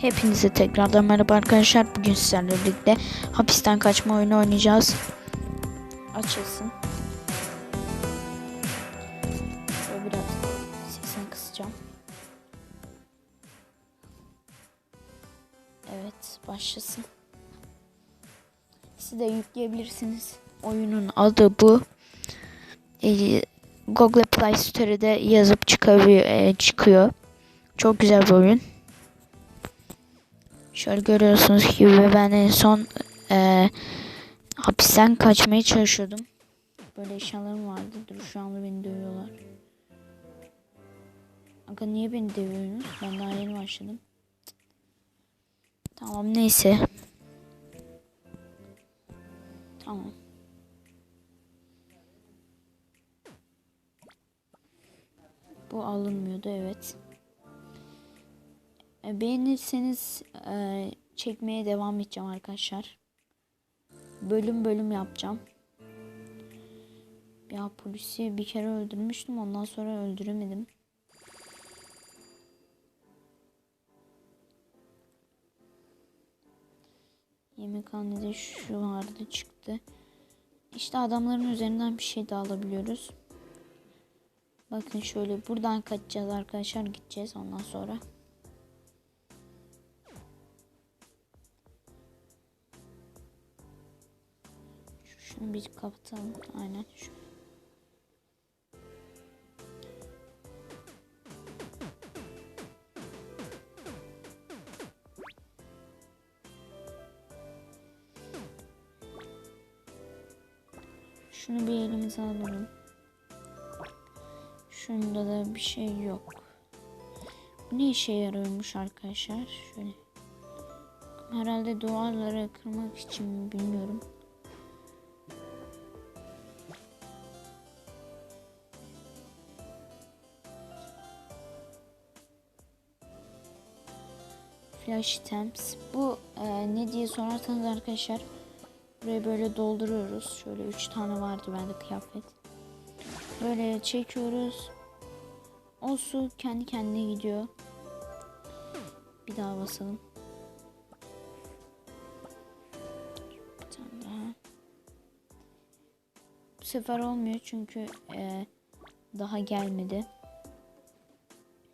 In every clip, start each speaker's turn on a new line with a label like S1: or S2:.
S1: Hepinize tekrardan merhaba arkadaşlar. Bugün sizlerle birlikte hapisten kaçma oyunu oynayacağız. Açılsın. Şöyle biraz sesini kısacağım. Evet başlasın. Siz de yükleyebilirsiniz. Oyunun adı bu. Ee, Google Play Store'da yazıp çıkabiliyor, e, çıkıyor. Çok güzel bir oyun. Şöyle görüyorsunuz gibi ben en son e, hapisten kaçmaya çalışıyordum. Böyle eşyalarım vardı. Dur şu anda beni dövüyorlar. Aga niye beni dövüyorsunuz? Ben daha yeni başladım. Tamam neyse. Tamam. Bu alınmıyordu evet. E, Beğenirseniz e, çekmeye devam edeceğim arkadaşlar. Bölüm bölüm yapacağım. Ya polisi bir kere öldürmüştüm ondan sonra öldüremedim. Yemekhanede şu vardı çıktı. İşte adamların üzerinden bir şey de alabiliyoruz. Bakın şöyle buradan kaçacağız arkadaşlar gideceğiz ondan sonra. Şunu bir kapatalım. Aynen şu. Şunu bir elimize alalım. Şunda da bir şey yok. Bu ne işe yarıyormuş arkadaşlar? Şöyle. Herhalde duvarları kırmak için mi bilmiyorum. Flash Temps. Bu e, ne diye sorarsanız arkadaşlar buraya böyle dolduruyoruz. Şöyle 3 tane vardı bende kıyafet. Böyle çekiyoruz. O su kendi kendine gidiyor. Bir daha basalım. Bir tane daha. Bu sefer olmuyor çünkü e, daha gelmedi.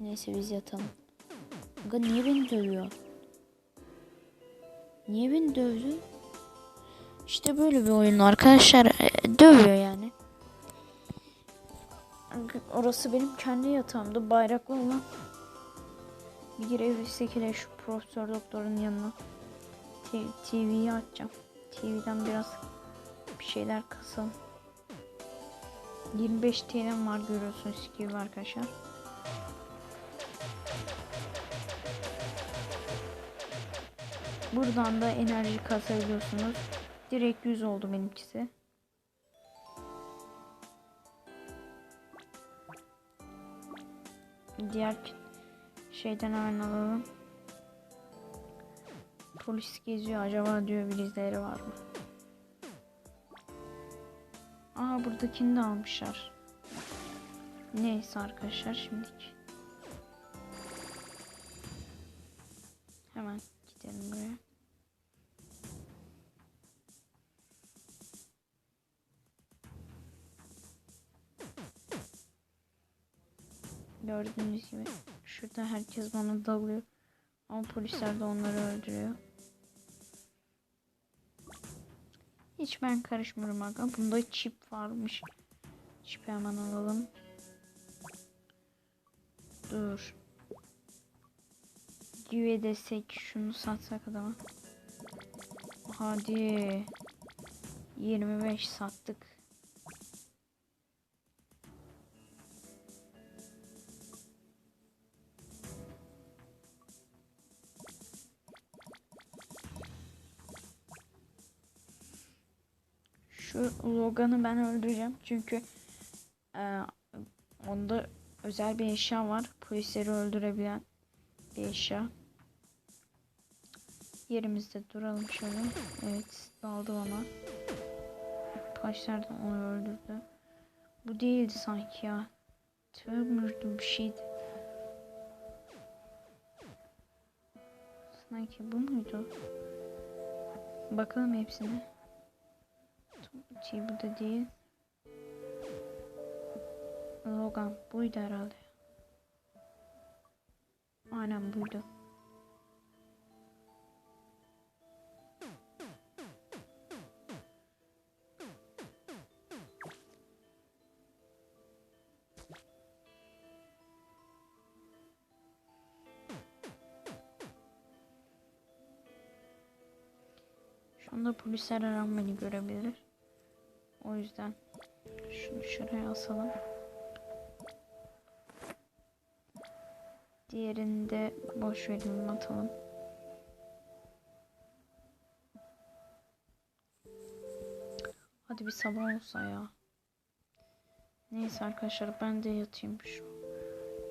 S1: Neyse biz yatalım. Aga niye beni dövüyor? Niye beni dövdü? İşte böyle bir oyun arkadaşlar. E, dövüyor yani. Orası benim kendi yatağımda bayraklı olan. Bir girebilirsek hele şu profesör doktorun yanına. TV'yi açacağım. TV'den biraz bir şeyler kasalım. 25 TL'm var görüyorsunuz gibi arkadaşlar. Buradan da enerji kasabiliyorsunuz. Direkt 100 oldu benimkisi. Diğer şeyden hemen alalım. Polis geziyor acaba diyor bir izleri var mı? Aa buradakini de almışlar. Neyse arkadaşlar şimdilik. Gördüğünüz gibi şurada herkes bana dalıyor. Ama polisler de onları öldürüyor. Hiç ben karışmıyorum aga. Bunda çip varmış. Çipi hemen alalım. Dur. Güve desek şunu satsak adama. Hadi. 25 sattık. Şu Logan'ı ben öldüreceğim çünkü e, onda özel bir eşya var. Polisleri öldürebilen bir eşya. Yerimizde duralım şöyle. Evet daldı bana. De onu öldürdü. Bu değildi sanki ya. Tümürdü bir şeydi. Sanki bu muydu? Bakalım hepsine. Şey bu da değil. Logan buydu herhalde. Aynen buydu. Şu anda polisler her beni görebilir. O yüzden şunu şuraya asalım. Diğerini de boş verelim atalım. Hadi bir sabah olsa ya. Neyse arkadaşlar ben de yatayım şu.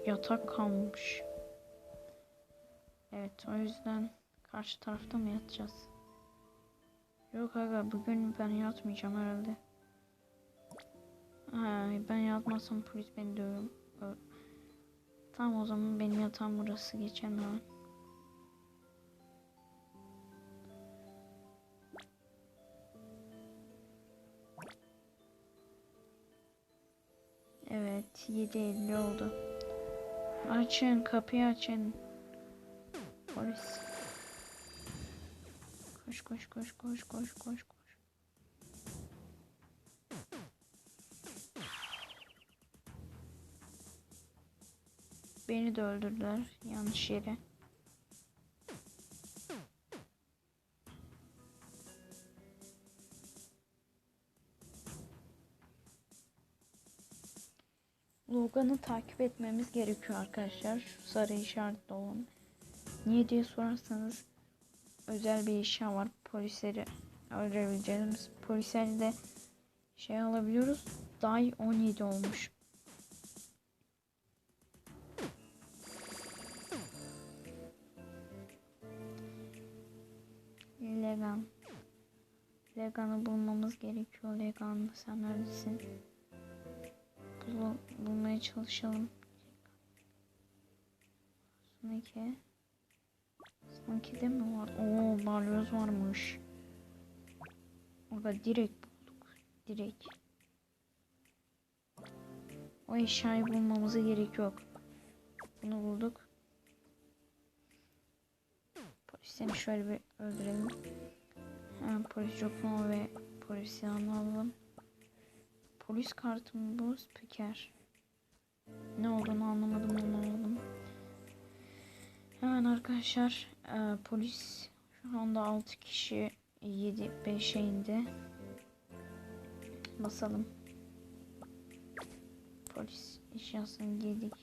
S1: Yatak kalmış. Evet o yüzden karşı tarafta mı yatacağız? Yok aga bugün ben yatmayacağım herhalde. Ben yatmazsam polis beni dövüyor. Ö- Tamam o zaman benim yatağım burası geçelim hemen. Evet 7.50 oldu. Açın kapıyı açın. Polis. Koş koş koş koş koş koş Beni de öldürdüler yanlış yere. Logan'ı takip etmemiz gerekiyor arkadaşlar. Şu sarı işaretli olan. Niye diye sorarsanız özel bir eşya var. Polisleri öldürebileceğimiz. Polisleri de şey alabiliyoruz. Day 17 olmuş. Legan. Legan'ı bulmamız gerekiyor. Legan sen neredesin? Bul bulmaya çalışalım. Sonraki. Sonraki de mi var? Oo balyoz varmış. Orada direkt bulduk. Direkt. O eşyayı bulmamıza gerek yok. Bunu bulduk. Polisleri şöyle bir öldürelim. Hemen polis jokunu ve polis yanına alalım. Polis kartı mı bu? Spiker. Ne olduğunu anlamadım anlamadım. Hemen arkadaşlar e, polis şu anda 6 kişi 7 5'e indi. Basalım. Polis eşyasını giydik.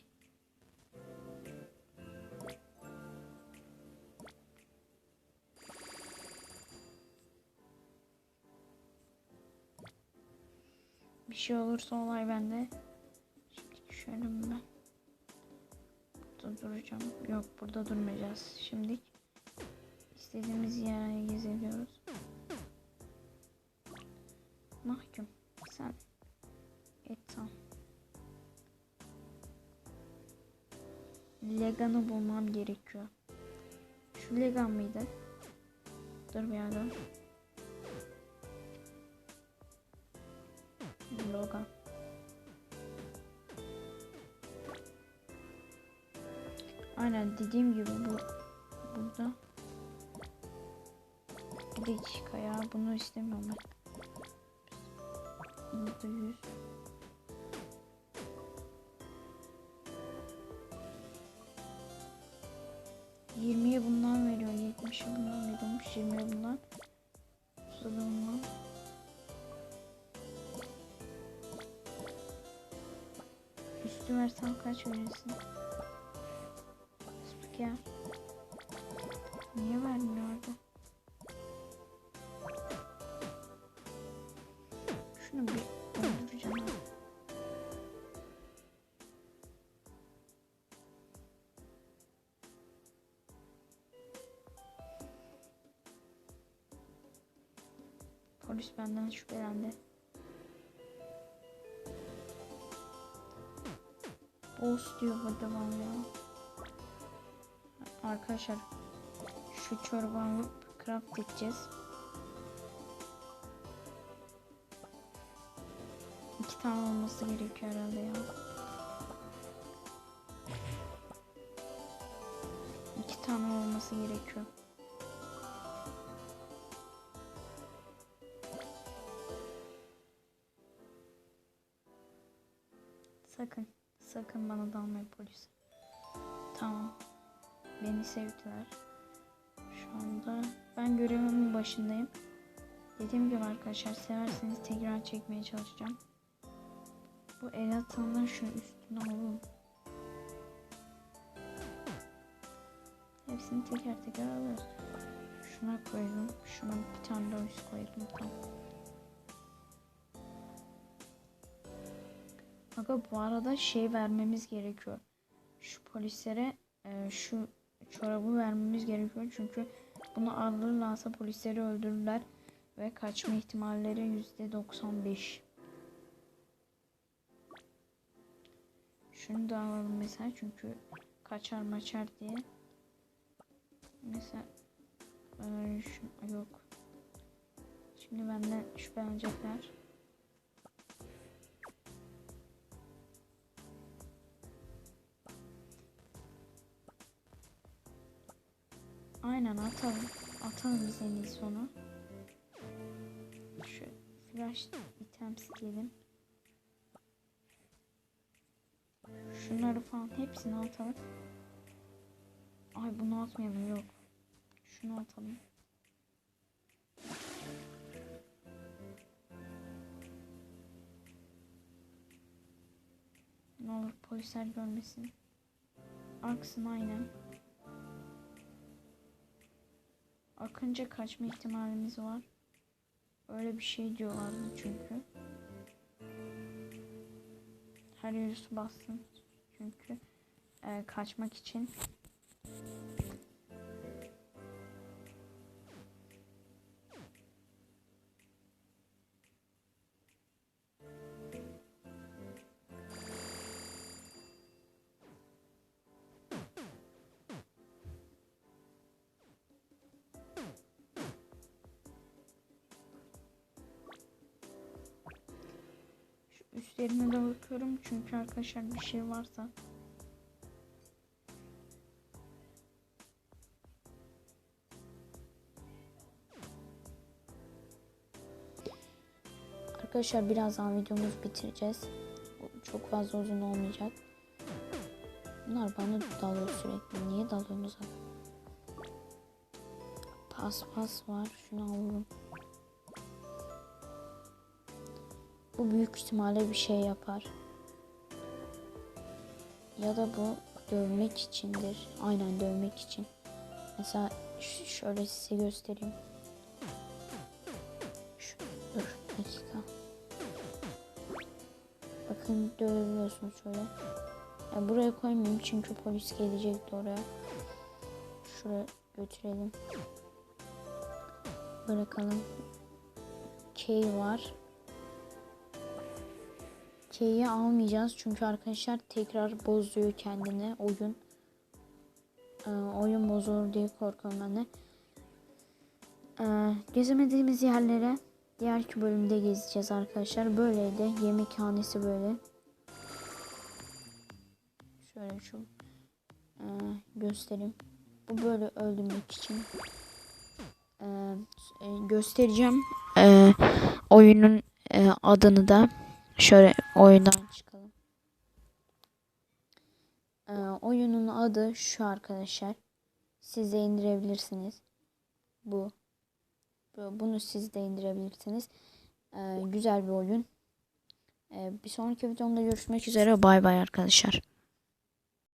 S1: Şey olursa olay bende. Şimdi şöyle ben. Burada duracağım. Yok burada durmayacağız. Şimdi istediğimiz yere gezebiliyoruz. Mahkum. Sen et tamam. Legan'ı bulmam gerekiyor. Şu Legan mıydı? Dur bir yerden. Aynen dediğim gibi bu burada. Bir dakika ya bunu istemiyorum ben. Burada 100. Yirmiye bundan veriyor, yetmişe bundan veriyormuş, yirmiye bundan. Bundan. Üstü versem kaç verirsin? Spiker. Niye vermiyor orada? Şunu bir öldüreceğim. Polis benden şüphelendi. Boss diyor burada bana ya. Arkadaşlar şu çorba alıp craft edeceğiz. İki tane olması gerekiyor herhalde ya. İki tane olması gerekiyor. Sakın, sakın bana dalmayın polis. Tamam. Beni sevdiler. Şu anda ben görevimin başındayım. Dediğim gibi arkadaşlar severseniz tekrar çekmeye çalışacağım. Bu el atandan şunu üstüne alalım. Hepsini teker teker alıyoruz. Şuna koyalım. Şuna bir tane daha üst koyalım. Tamam. Aga bu arada şey vermemiz gerekiyor. Şu polislere e, şu çorabı vermemiz gerekiyor. Çünkü bunu alırlarsa polisleri öldürürler. Ve kaçma ihtimalleri %95. Şunu da alalım mesela çünkü kaçar maçar diye. Mesela şu, yok. Şimdi benden şüphelenecekler. Atalım. Atalım biz en iyisi onu. Şu flash items diyelim. Şunları falan hepsini atalım. Ay bunu atmayalım yok. Şunu atalım. Ne olur polisler görmesin. Aksın aynen. Akınca kaçma ihtimalimiz var. Öyle bir şey diyorlardı çünkü. Her yeri su bassın. Çünkü e, kaçmak için. Üstlerine de bakıyorum çünkü arkadaşlar bir şey varsa. Arkadaşlar birazdan videomuzu bitireceğiz. Çok fazla uzun olmayacak. Bunlar bana dalıyor sürekli. Niye dalıyorsunuz abi? Pas pas var. Şunu alalım. Bu büyük ihtimalle bir şey yapar. Ya da bu dövmek içindir. Aynen dövmek için. Mesela şöyle size göstereyim. Şu, dur dakika. Bakın dövüyorsunuz şöyle. Ya buraya koymayayım çünkü polis gelecekti oraya. Şuraya götürelim. Bırakalım. Key var. K'yi almayacağız çünkü arkadaşlar tekrar bozuyor kendini oyun. Ee, oyun bozulur diye korkuyorum ben de. Ee, gezemediğimiz yerlere diğerki bölümde gezeceğiz arkadaşlar. Böyleydi. Yemekhanesi böyle. Şöyle şu e, göstereyim. Bu böyle öldürmek için. Ee, e, göstereceğim. Ee, oyunun e, adını da. Şöyle oyundan çıkalım. Ee, oyunun adı şu arkadaşlar. Siz de indirebilirsiniz. Bu. Bu- Bunu siz de indirebilirsiniz. Ee, güzel bir oyun. Ee, bir sonraki videomda görüşmek üzere. Bay bay arkadaşlar.